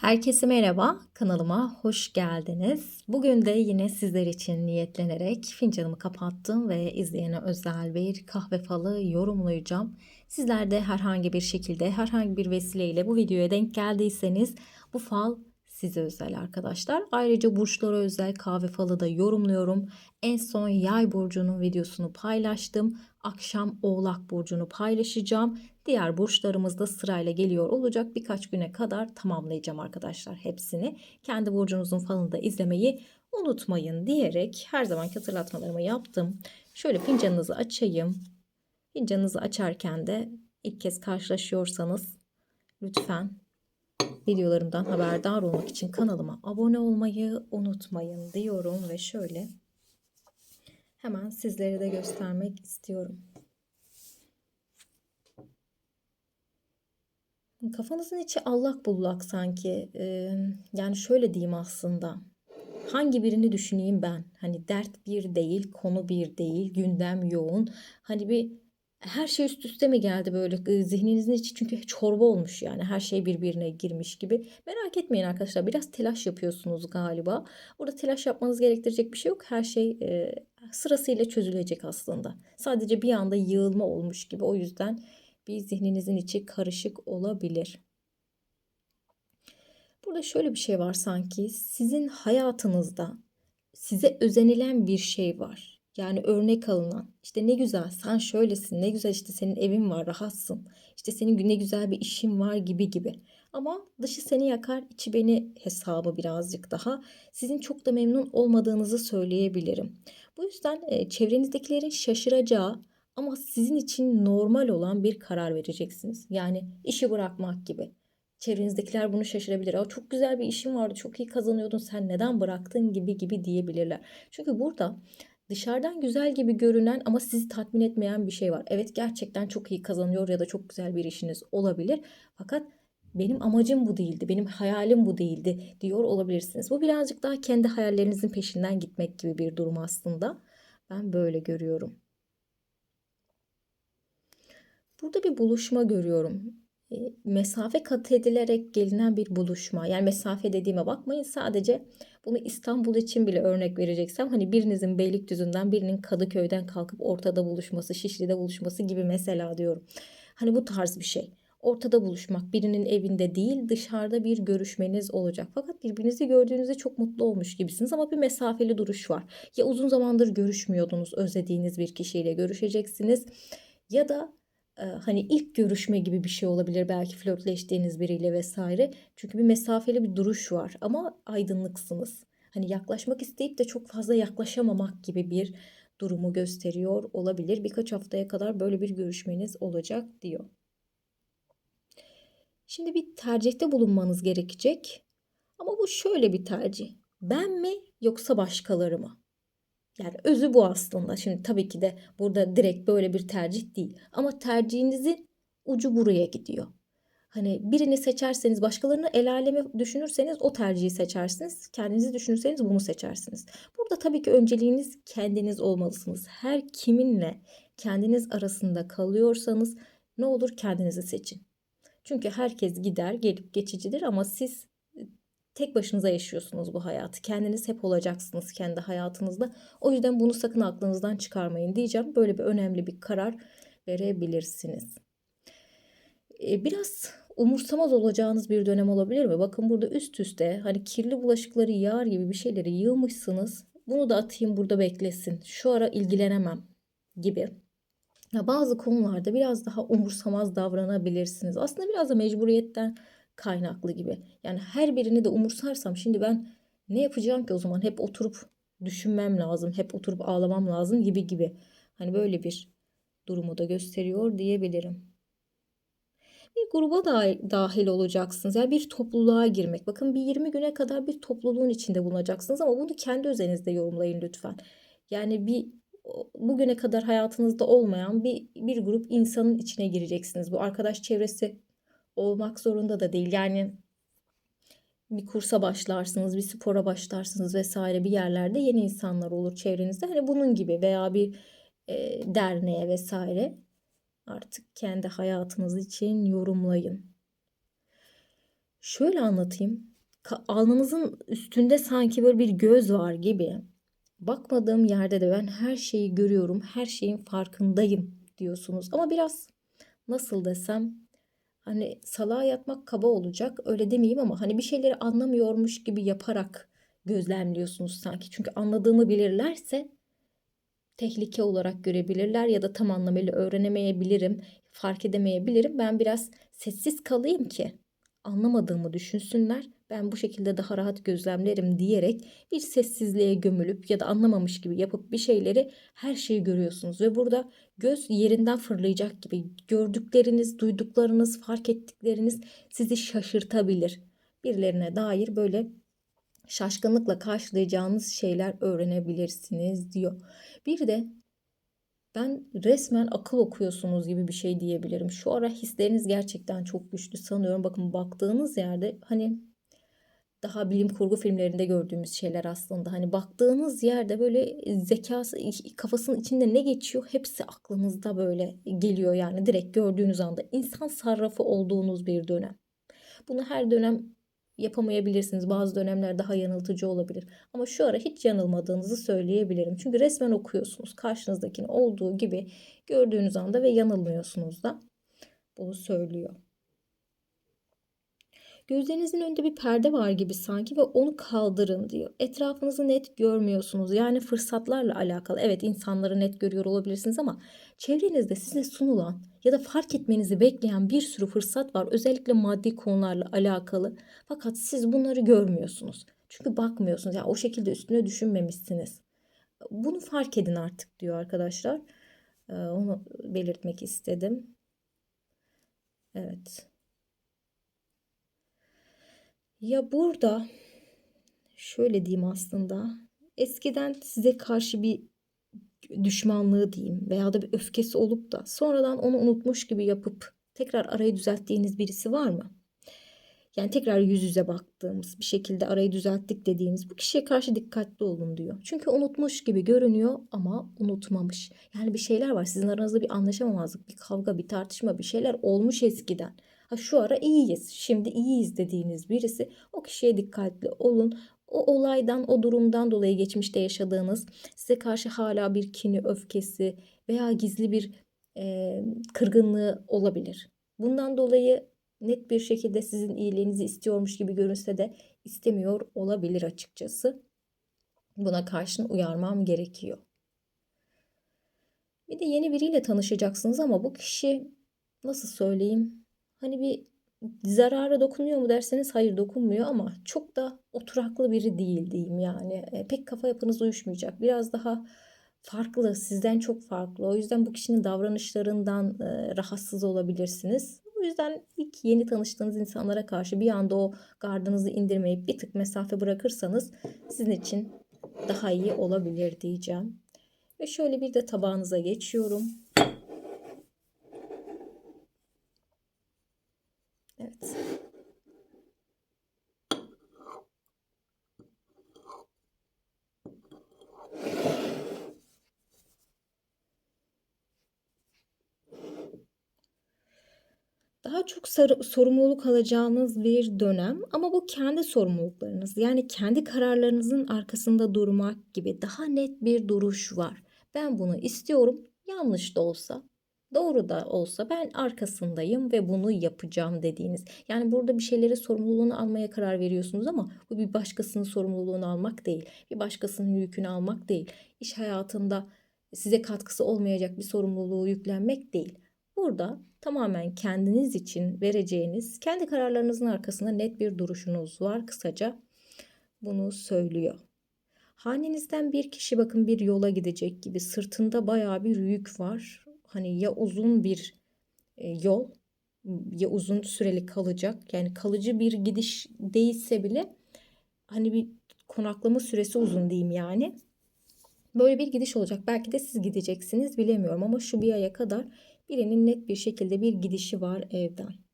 Herkese merhaba, kanalıma hoş geldiniz. Bugün de yine sizler için niyetlenerek fincanımı kapattım ve izleyene özel bir kahve falı yorumlayacağım. Sizler de herhangi bir şekilde, herhangi bir vesileyle bu videoya denk geldiyseniz bu fal size özel arkadaşlar. Ayrıca burçlara özel kahve falı da yorumluyorum. En son yay burcunun videosunu paylaştım. Akşam oğlak burcunu paylaşacağım. Diğer burçlarımız da sırayla geliyor olacak. Birkaç güne kadar tamamlayacağım arkadaşlar hepsini. Kendi burcunuzun falını da izlemeyi unutmayın diyerek her zamanki hatırlatmalarımı yaptım. Şöyle fincanınızı açayım. Fincanınızı açarken de ilk kez karşılaşıyorsanız lütfen videolarımdan haberdar olmak için kanalıma abone olmayı unutmayın diyorum ve şöyle hemen sizlere de göstermek istiyorum. Kafanızın içi allak bullak sanki. Ee, yani şöyle diyeyim aslında. Hangi birini düşüneyim ben? Hani dert bir değil, konu bir değil, gündem yoğun. Hani bir her şey üst üste mi geldi böyle zihninizin içi çünkü çorba olmuş yani her şey birbirine girmiş gibi. Merak etmeyin arkadaşlar biraz telaş yapıyorsunuz galiba. Burada telaş yapmanız gerektirecek bir şey yok. Her şey e, sırasıyla çözülecek aslında. Sadece bir anda yığılma olmuş gibi o yüzden bir zihninizin içi karışık olabilir. Burada şöyle bir şey var sanki sizin hayatınızda size özenilen bir şey var. Yani örnek alınan işte ne güzel sen şöylesin ne güzel işte senin evin var rahatsın işte senin ne güzel bir işin var gibi gibi. Ama dışı seni yakar içi beni hesabı birazcık daha sizin çok da memnun olmadığınızı söyleyebilirim. Bu yüzden e, çevrenizdekilerin şaşıracağı ama sizin için normal olan bir karar vereceksiniz. Yani işi bırakmak gibi. Çevrenizdekiler bunu şaşırabilir. Aa, çok güzel bir işin vardı, çok iyi kazanıyordun, sen neden bıraktın gibi gibi diyebilirler. Çünkü burada dışarıdan güzel gibi görünen ama sizi tatmin etmeyen bir şey var. Evet gerçekten çok iyi kazanıyor ya da çok güzel bir işiniz olabilir. Fakat benim amacım bu değildi, benim hayalim bu değildi diyor olabilirsiniz. Bu birazcık daha kendi hayallerinizin peşinden gitmek gibi bir durum aslında. Ben böyle görüyorum. Burada bir buluşma görüyorum. E, mesafe kat edilerek gelinen bir buluşma. Yani mesafe dediğime bakmayın sadece bunu İstanbul için bile örnek vereceksem hani birinizin Beylikdüzü'nden birinin Kadıköy'den kalkıp ortada buluşması, Şişli'de buluşması gibi mesela diyorum. Hani bu tarz bir şey. Ortada buluşmak, birinin evinde değil dışarıda bir görüşmeniz olacak. Fakat birbirinizi gördüğünüzde çok mutlu olmuş gibisiniz ama bir mesafeli duruş var. Ya uzun zamandır görüşmüyordunuz, özlediğiniz bir kişiyle görüşeceksiniz ya da hani ilk görüşme gibi bir şey olabilir belki flörtleştiğiniz biriyle vesaire. Çünkü bir mesafeli bir duruş var ama aydınlıksınız. Hani yaklaşmak isteyip de çok fazla yaklaşamamak gibi bir durumu gösteriyor olabilir. Birkaç haftaya kadar böyle bir görüşmeniz olacak diyor. Şimdi bir tercihte bulunmanız gerekecek. Ama bu şöyle bir tercih. Ben mi yoksa başkaları mı? Yani özü bu aslında. Şimdi tabii ki de burada direkt böyle bir tercih değil. Ama tercihinizin ucu buraya gidiyor. Hani birini seçerseniz başkalarını el aleme düşünürseniz o tercihi seçersiniz. Kendinizi düşünürseniz bunu seçersiniz. Burada tabii ki önceliğiniz kendiniz olmalısınız. Her kiminle kendiniz arasında kalıyorsanız ne olur kendinizi seçin. Çünkü herkes gider, gelip geçicidir ama siz tek başınıza yaşıyorsunuz bu hayatı. Kendiniz hep olacaksınız kendi hayatınızda. O yüzden bunu sakın aklınızdan çıkarmayın diyeceğim. Böyle bir önemli bir karar verebilirsiniz. Ee, biraz umursamaz olacağınız bir dönem olabilir mi? Bakın burada üst üste hani kirli bulaşıkları yağar gibi bir şeyleri yığmışsınız. Bunu da atayım burada beklesin. Şu ara ilgilenemem gibi. Ya bazı konularda biraz daha umursamaz davranabilirsiniz. Aslında biraz da mecburiyetten kaynaklı gibi. Yani her birini de umursarsam şimdi ben ne yapacağım ki o zaman? Hep oturup düşünmem lazım, hep oturup ağlamam lazım gibi gibi. Hani böyle bir durumu da gösteriyor diyebilirim. Bir gruba da dahil olacaksınız. Yani bir topluluğa girmek. Bakın bir 20 güne kadar bir topluluğun içinde bulunacaksınız ama bunu kendi özelinizde yorumlayın lütfen. Yani bir bugüne kadar hayatınızda olmayan bir, bir grup insanın içine gireceksiniz. Bu arkadaş çevresi olmak zorunda da değil. Yani bir kursa başlarsınız, bir spora başlarsınız vesaire bir yerlerde yeni insanlar olur çevrenizde. Hani bunun gibi veya bir e, derneğe vesaire artık kendi hayatınız için yorumlayın. Şöyle anlatayım. Alnınızın üstünde sanki böyle bir göz var gibi. Bakmadığım yerde de ben her şeyi görüyorum, her şeyin farkındayım diyorsunuz. Ama biraz nasıl desem hani salağa yatmak kaba olacak öyle demeyeyim ama hani bir şeyleri anlamıyormuş gibi yaparak gözlemliyorsunuz sanki. Çünkü anladığımı bilirlerse tehlike olarak görebilirler ya da tam anlamıyla öğrenemeyebilirim, fark edemeyebilirim. Ben biraz sessiz kalayım ki anlamadığımı düşünsünler. Ben bu şekilde daha rahat gözlemlerim diyerek bir sessizliğe gömülüp ya da anlamamış gibi yapıp bir şeyleri her şeyi görüyorsunuz ve burada göz yerinden fırlayacak gibi gördükleriniz, duyduklarınız, fark ettikleriniz sizi şaşırtabilir. Birilerine dair böyle şaşkınlıkla karşılayacağınız şeyler öğrenebilirsiniz diyor. Bir de ben resmen akıl okuyorsunuz gibi bir şey diyebilirim. Şu ara hisleriniz gerçekten çok güçlü sanıyorum. Bakın baktığınız yerde hani daha bilim kurgu filmlerinde gördüğümüz şeyler aslında. Hani baktığınız yerde böyle zekası kafasının içinde ne geçiyor hepsi aklınızda böyle geliyor yani direkt gördüğünüz anda insan sarrafı olduğunuz bir dönem. Bunu her dönem yapamayabilirsiniz. Bazı dönemler daha yanıltıcı olabilir. Ama şu ara hiç yanılmadığınızı söyleyebilirim. Çünkü resmen okuyorsunuz. Karşınızdakini olduğu gibi gördüğünüz anda ve yanılmıyorsunuz da. Bunu söylüyor. Gözlerinizin önünde bir perde var gibi sanki ve onu kaldırın diyor. Etrafınızı net görmüyorsunuz. Yani fırsatlarla alakalı. Evet insanları net görüyor olabilirsiniz ama çevrenizde size sunulan ya da fark etmenizi bekleyen bir sürü fırsat var. Özellikle maddi konularla alakalı. Fakat siz bunları görmüyorsunuz. Çünkü bakmıyorsunuz. Yani o şekilde üstüne düşünmemişsiniz. Bunu fark edin artık diyor arkadaşlar. Ee, onu belirtmek istedim. Evet. Ya burada şöyle diyeyim aslında. Eskiden size karşı bir düşmanlığı diyeyim veya da bir öfkesi olup da sonradan onu unutmuş gibi yapıp tekrar arayı düzelttiğiniz birisi var mı? Yani tekrar yüz yüze baktığımız bir şekilde arayı düzelttik dediğiniz bu kişiye karşı dikkatli olun diyor. Çünkü unutmuş gibi görünüyor ama unutmamış. Yani bir şeyler var sizin aranızda bir anlaşamamazlık, bir kavga, bir tartışma bir şeyler olmuş eskiden. Ha şu ara iyiyiz, şimdi iyiyiz dediğiniz birisi o kişiye dikkatli olun. O olaydan, o durumdan dolayı geçmişte yaşadığınız size karşı hala bir kini, öfkesi veya gizli bir e, kırgınlığı olabilir. Bundan dolayı net bir şekilde sizin iyiliğinizi istiyormuş gibi görünse de istemiyor olabilir açıkçası. Buna karşın uyarmam gerekiyor. Bir de yeni biriyle tanışacaksınız ama bu kişi nasıl söyleyeyim? Hani bir zarara dokunuyor mu derseniz hayır dokunmuyor ama çok da oturaklı biri değil diyeyim yani. E, pek kafa yapınız uyuşmayacak. Biraz daha farklı, sizden çok farklı. O yüzden bu kişinin davranışlarından e, rahatsız olabilirsiniz. O yüzden ilk yeni tanıştığınız insanlara karşı bir anda o gardınızı indirmeyip bir tık mesafe bırakırsanız sizin için daha iyi olabilir diyeceğim. Ve şöyle bir de tabağınıza geçiyorum. Evet. Çok sorumluluk alacağınız bir dönem ama bu kendi sorumluluklarınız yani kendi kararlarınızın arkasında durmak gibi daha net bir duruş var. Ben bunu istiyorum yanlış da olsa doğru da olsa ben arkasındayım ve bunu yapacağım dediğiniz. Yani burada bir şeyleri sorumluluğunu almaya karar veriyorsunuz ama bu bir başkasının sorumluluğunu almak değil. Bir başkasının yükünü almak değil. İş hayatında size katkısı olmayacak bir sorumluluğu yüklenmek değil. Burada tamamen kendiniz için vereceğiniz, kendi kararlarınızın arkasında net bir duruşunuz var. Kısaca bunu söylüyor. Hanenizden bir kişi bakın bir yola gidecek gibi sırtında bayağı bir yük var. Hani ya uzun bir e, yol ya uzun süreli kalacak. Yani kalıcı bir gidiş değilse bile hani bir konaklama süresi uzun diyeyim yani. Böyle bir gidiş olacak. Belki de siz gideceksiniz bilemiyorum ama şu bir aya kadar birinin net bir şekilde bir gidişi var evden.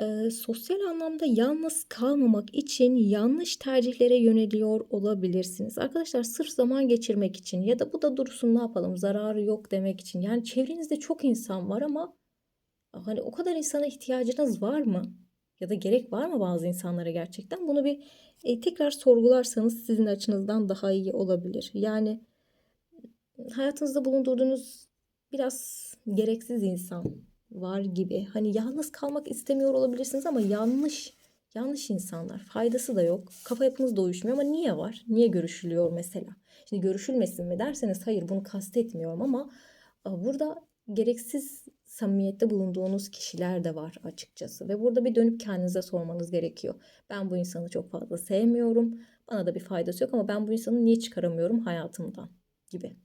Ee, sosyal anlamda yalnız kalmamak için yanlış tercihlere yöneliyor olabilirsiniz. Arkadaşlar sırf zaman geçirmek için ya da bu da dursun ne yapalım zararı yok demek için. Yani çevrenizde çok insan var ama hani o kadar insana ihtiyacınız var mı? Ya da gerek var mı bazı insanlara gerçekten? Bunu bir e, tekrar sorgularsanız sizin açınızdan daha iyi olabilir. Yani hayatınızda bulundurduğunuz biraz gereksiz insan var gibi. Hani yalnız kalmak istemiyor olabilirsiniz ama yanlış yanlış insanlar. Faydası da yok. Kafa yapınız da uyuşmuyor ama niye var? Niye görüşülüyor mesela? Şimdi görüşülmesin mi derseniz hayır bunu kastetmiyorum ama burada gereksiz samimiyette bulunduğunuz kişiler de var açıkçası. Ve burada bir dönüp kendinize sormanız gerekiyor. Ben bu insanı çok fazla sevmiyorum. Bana da bir faydası yok ama ben bu insanı niye çıkaramıyorum hayatımdan gibi.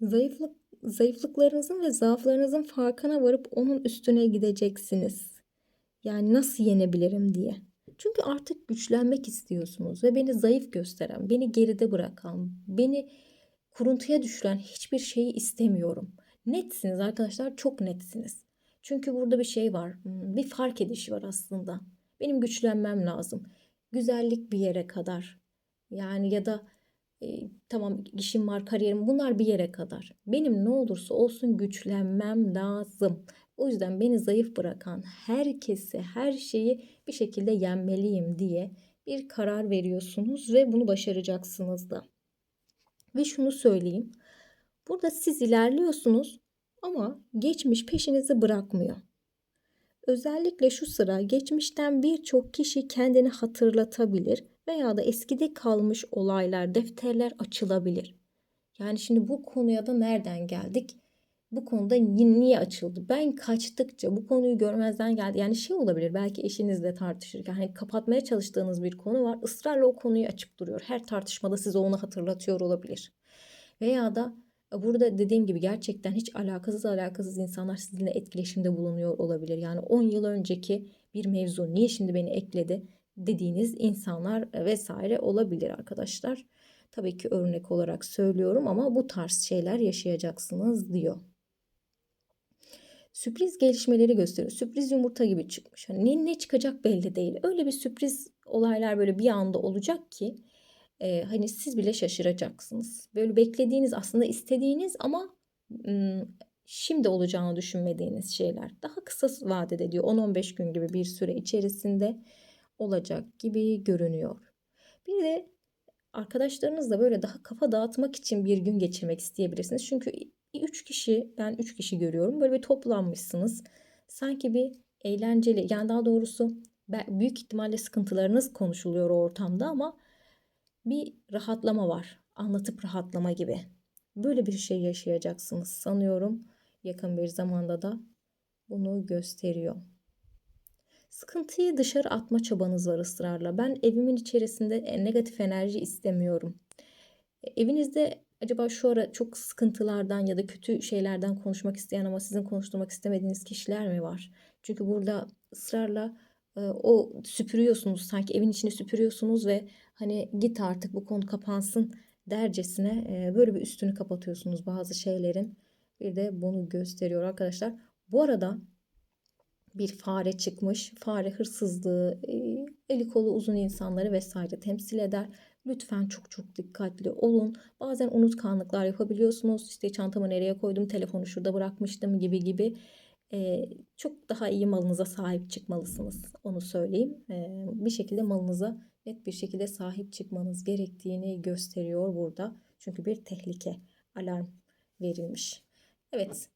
Zayıflık, zayıflıklarınızın ve zaaflarınızın farkına varıp onun üstüne gideceksiniz. Yani nasıl yenebilirim diye. Çünkü artık güçlenmek istiyorsunuz ve beni zayıf gösteren, beni geride bırakan, beni kuruntuya düşüren hiçbir şeyi istemiyorum. Netsiniz arkadaşlar, çok netsiniz. Çünkü burada bir şey var, hmm, bir fark edişi var aslında. Benim güçlenmem lazım. Güzellik bir yere kadar. Yani ya da e, tamam işim var, kariyerim bunlar bir yere kadar. Benim ne olursa olsun güçlenmem lazım. O yüzden beni zayıf bırakan herkesi, her şeyi bir şekilde yenmeliyim diye bir karar veriyorsunuz ve bunu başaracaksınız da. Ve şunu söyleyeyim. Burada siz ilerliyorsunuz ama geçmiş peşinizi bırakmıyor. Özellikle şu sıra geçmişten birçok kişi kendini hatırlatabilir veya da eskide kalmış olaylar, defterler açılabilir. Yani şimdi bu konuya da nereden geldik? Bu konuda niye açıldı? Ben kaçtıkça bu konuyu görmezden geldi. Yani şey olabilir belki eşinizle tartışırken hani kapatmaya çalıştığınız bir konu var. ısrarla o konuyu açıp duruyor. Her tartışmada size onu hatırlatıyor olabilir. Veya da e, burada dediğim gibi gerçekten hiç alakasız alakasız insanlar sizinle etkileşimde bulunuyor olabilir. Yani 10 yıl önceki bir mevzu niye şimdi beni ekledi dediğiniz insanlar e, vesaire olabilir arkadaşlar. Tabii ki örnek olarak söylüyorum ama bu tarz şeyler yaşayacaksınız diyor. Sürpriz gelişmeleri gösteriyor. Sürpriz yumurta gibi çıkmış. Hani ne, ne çıkacak belli değil. Öyle bir sürpriz olaylar böyle bir anda olacak ki e, hani siz bile şaşıracaksınız. Böyle beklediğiniz aslında istediğiniz ama şimdi olacağını düşünmediğiniz şeyler. Daha kısa vadede diyor 10-15 gün gibi bir süre içerisinde olacak gibi görünüyor. Bir de arkadaşlarınızla böyle daha kafa dağıtmak için bir gün geçirmek isteyebilirsiniz. Çünkü 3 kişi ben 3 kişi görüyorum. Böyle bir toplanmışsınız. Sanki bir eğlenceli yani daha doğrusu büyük ihtimalle sıkıntılarınız konuşuluyor o ortamda ama bir rahatlama var. Anlatıp rahatlama gibi. Böyle bir şey yaşayacaksınız sanıyorum. Yakın bir zamanda da bunu gösteriyor. Sıkıntıyı dışarı atma çabanız var ısrarla. Ben evimin içerisinde negatif enerji istemiyorum. Evinizde acaba şu ara çok sıkıntılardan ya da kötü şeylerden konuşmak isteyen ama sizin konuşturmak istemediğiniz kişiler mi var? Çünkü burada ısrarla o süpürüyorsunuz sanki evin içini süpürüyorsunuz ve hani git artık bu konu kapansın dercesine böyle bir üstünü kapatıyorsunuz bazı şeylerin. Bir de bunu gösteriyor arkadaşlar. Bu arada bir fare çıkmış. Fare hırsızlığı, eli kolu uzun insanları vesaire temsil eder. Lütfen çok çok dikkatli olun. Bazen unutkanlıklar yapabiliyorsunuz. İşte çantamı nereye koydum, telefonu şurada bırakmıştım gibi gibi e, çok daha iyi malınıza sahip çıkmalısınız. Onu söyleyeyim. E, bir şekilde malınıza net bir şekilde sahip çıkmanız gerektiğini gösteriyor burada. Çünkü bir tehlike, alarm verilmiş. Evet.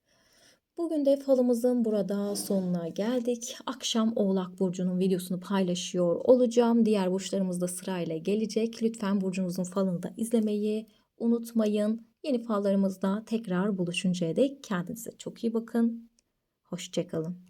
Bugün de falımızın burada sonuna geldik. Akşam Oğlak Burcu'nun videosunu paylaşıyor olacağım. Diğer burçlarımız da sırayla gelecek. Lütfen burcunuzun falını da izlemeyi unutmayın. Yeni fallarımızda tekrar buluşuncaya dek kendinize çok iyi bakın. Hoşçakalın.